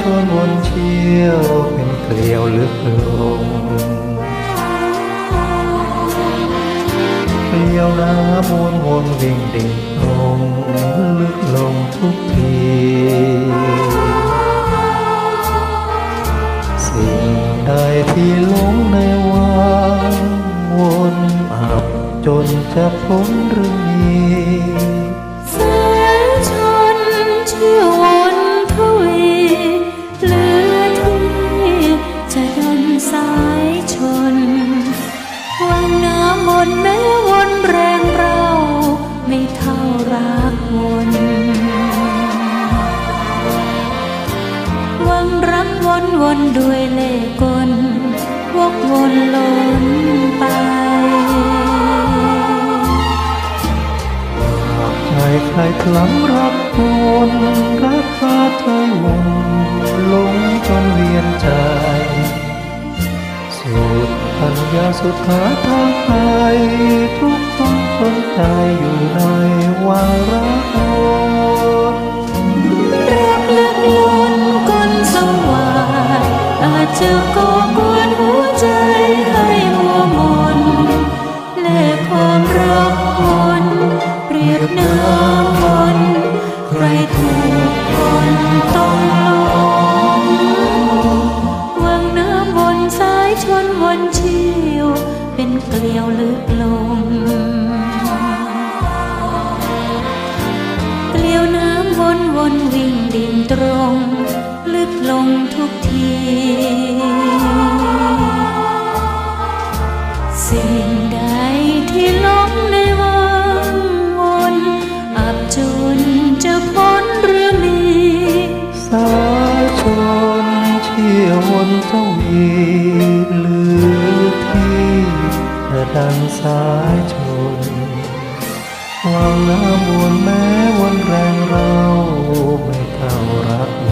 ชนวนเชี่ยวเป็นเกลียวลึกลงเกลียวน้ำวนวนวิ่งดิ่งลงลึกลงทุกทีสิ่งใดที่หลงในวังวนอับจนจะพ้นหรือมี น้ำมนแม้วนแรงเราไม่เท่ารักวนวังรักวนวนด้วยเล่กลวกวนล้นไปใจใครคล้ำรักวนรักพาใจวนลงจนเวียนใจ ยาสุดหาทางไปทุกคนสนใจอยู่ในวังรักวนรักลึกล้นก้นสวายอาจจะก็ เป็นเกลียวลึกลงเกลียวน้ำวนวนวิ่งดิ่งตรง ลึกลงทุกที สิ่งใดที่หลงในวังวนอับจนจะพ้นหรือมี สายชนเชี่ยววนเจ้าวี ดังสายชนวังน้ำวนแม้วันแรงเราไม่เท่ารัก